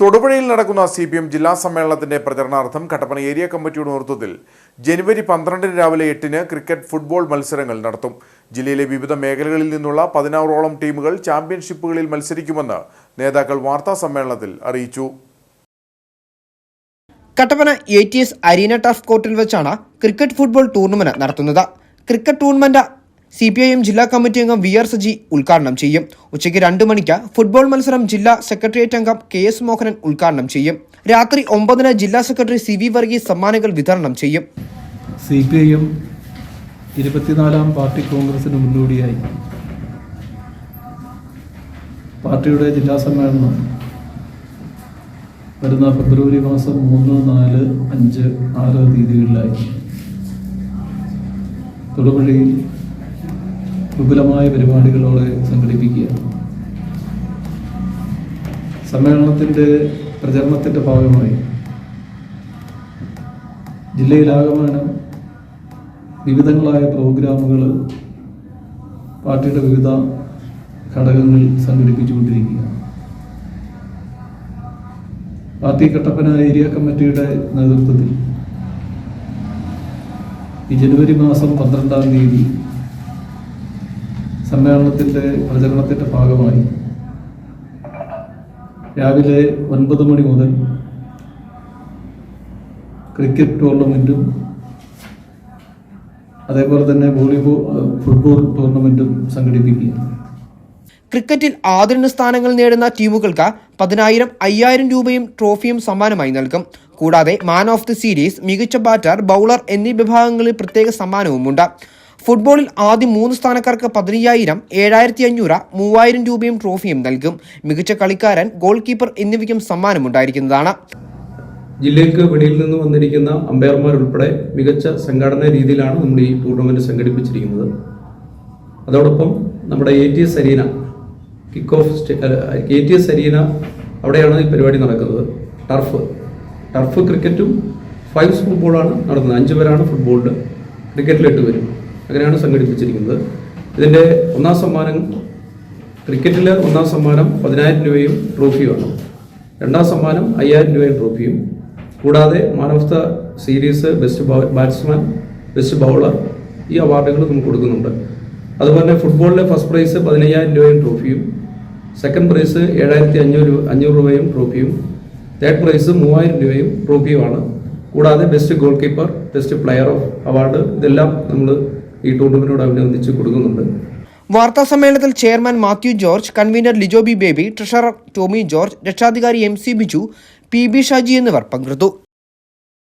തൊടുപുഴയിൽ നടക്കുന്ന C P M ജില്ലാ സമ്മേളനത്തിന്റെ പ്രചരണാർത്ഥം കട്ടപ്പന ഏരിയ കമ്മിറ്റിയുടെ നേതൃത്വത്തിൽ ജനുവരി പന്ത്രണ്ടിന് രാവിലെ എട്ടിന് ക്രിക്കറ്റ് ഫുട്ബോൾ മത്സരങ്ങൾ നടത്തും. ജില്ലയിലെ വിവിധ മേഖലകളിൽ നിന്നുള്ള പതിനാറോളം ടീമുകൾ ചാമ്പ്യൻഷിപ്പുകളിൽ മത്സരിക്കുമെന്ന് നേതാക്കൾ വാർത്താ സമ്മേളനത്തിൽ അറിയിച്ചു. Kattappana A T S arena turf കോർട്ടിൽ വെച്ചാണ് ക്രിക്കറ്റ് ഫുട്ബോൾ ടൂർണമെന്റ് നടത്തുന്നത്. Cricket tournament C P I M ജില്ലാ കമ്മിറ്റി അംഗം വി ആർ സജി ഉദ്ഘാടനം ചെയ്യും. ഉച്ചയ്ക്ക് രണ്ട് മണിക്ക് ഫുട്ബോൾ മത്സരം ജില്ലാ സെക്രട്ടേറിയറ്റ് അംഗം കെ എസ് മോഹനൻ ഉദ്ഘാടനം ചെയ്യും. രാത്രി ഒമ്പതിന് ജില്ലാ സെക്രട്ടറി സി വി വർഗീസ് സമ്മാനങ്ങൾ വിതരണം ചെയ്യും. സി പി ഐ എം ഇരുപത്തിനാലാം പാർട്ടി കോൺഗ്രസിന് മുന്നോടിയായി. പാർട്ടിയുടെ ജില്ലാ സമ്മേളനം വരുന്ന ഫെബ്രുവരി മാസം മൂന്ന് നാല് അഞ്ച് ആറ് തീയതികളിലായി. തൊടുപുഴയിൽ വിപുലമായ പരിപാടികളോടെ സംഘടിപ്പിക്കുക. സമ്മേളനത്തിന്റെ പ്രചരണത്തിന്റെ ഭാഗമായി ജില്ലയിലാകമാനം വിവിധങ്ങളായ പ്രോഗ്രാമുകൾ പാർട്ടിയുടെ വിവിധ ഘടകങ്ങൾ സംഘടിപ്പിച്ചുകൊണ്ടിരിക്കുകയാണ് പാർട്ടി കട്ടപ്പന ഏരിയ കമ്മിറ്റിയുടെ നേതൃത്വത്തിൽ ഈ ജനുവരി മാസം പന്ത്രണ്ടാം തീയതി സമ്മേളനത്തിന്റെ പ്രചരണത്തിന്റെ ഭാഗമായി രാവിലെ ഒൻപത് മണി മുതൽ ക്രിക്കറ്റ് ടൂർണമെന്റും അതേപോലെ തന്നെ വോളിബോൾ ഫുട്ബോൾ ടൂർണമെന്റും സംഘടിപ്പിക്കുക ക്രിക്കറ്റിൽ ആദരണ സ്ഥാനങ്ങൾ നേടുന്ന ടീമുകൾക്ക് പതിനായിരം അയ്യായിരം രൂപയും ട്രോഫിയും സമ്മാനമായി നൽകും. കൂടാതെ മാൻ ഓഫ് ദി സീരീസ് മികച്ച ബാറ്റർ ബൗളർ എന്നീ വിഭാഗങ്ങളിൽ പ്രത്യേക സമ്മാനവുമുണ്ട്. ഫുട്ബോളിൽ ആദ്യം മൂന്ന് സ്ഥാനക്കാർക്ക് പതിനയ്യായിരം ഏഴായിരത്തി അഞ്ഞൂറ് മൂവായിരം രൂപയും ട്രോഫിയും നൽകും. മികച്ച കളിക്കാരൻ ഗോൾ കീപ്പർ എന്നിവയ്ക്കും സമ്മാനമുണ്ടായിരിക്കുന്നതാണ്. ജില്ലയ്ക്ക് വെളിയിൽ നിന്ന് വന്നിരിക്കുന്ന അമ്പയർമാർ ഉൾപ്പെടെ മികച്ച സംഘടനാ രീതിയിലാണ് നമ്മൾ ഈ ടൂർണമെന്റ് സംഘടിപ്പിച്ചിരിക്കുന്നത്. അതോടൊപ്പം നമ്മുടെ A T S arena kick off A T S arena അവിടെയാണ് ഈ പരിപാടി നടക്കുന്നത്. ടർഫ് ടർഫ് ക്രിക്കറ്റും ഫൈവ്സ് ഫുട്ബോളാണ് നടത്തുന്നത്. അഞ്ച് പേരാണ് ഫുട്ബോളിൽ ക്രിക്കറ്റിൽ എട്ട് പേരും. അങ്ങനെയാണ് സംഘടിപ്പിച്ചിരിക്കുന്നത്. ഇതിന്റെ ഒന്നാം സമ്മാനം ക്രിക്കറ്റിൽ ഒന്നാം സമ്മാനം പതിനായിരം രൂപയും ട്രോഫിയുമാണ് രണ്ടാം സമ്മാനം അയ്യായിരം രൂപയും ട്രോഫിയും. കൂടാതെ man of the series best batsman best bowler ഈ അവാർഡുകൾ നമുക്ക് കൊടുക്കുന്നുണ്ട്. അതുപോലെ ഫുട്ബോളിലെ ഫസ്റ്റ് പ്രൈസ് പതിനയ്യായിരം രൂപയും ട്രോഫിയും. സെക്കൻഡ് പ്രൈസ് ഏഴായിരത്തി അഞ്ഞൂറ് അഞ്ഞൂറ് രൂപയും ട്രോഫിയും. തേർഡ് പ്രൈസ് മൂവായിരം രൂപയും ട്രോഫിയുമാണ്. കൂടാതെ best goal keeper best player of award ഇതെല്ലാം നമ്മൾ ഈ ടൂർണമെന്റിനോട് അഭിനന്ദിച്ച് കൊടുക്കുന്നുണ്ട്. വാർത്താ സമ്മേളനത്തിൽ chairman Mathew George convener Lijo B Baby treasurer Tomy George രക്ഷാധികാരി M C Biju P B Shaji എന്നിവർ പങ്കെടുത്തു.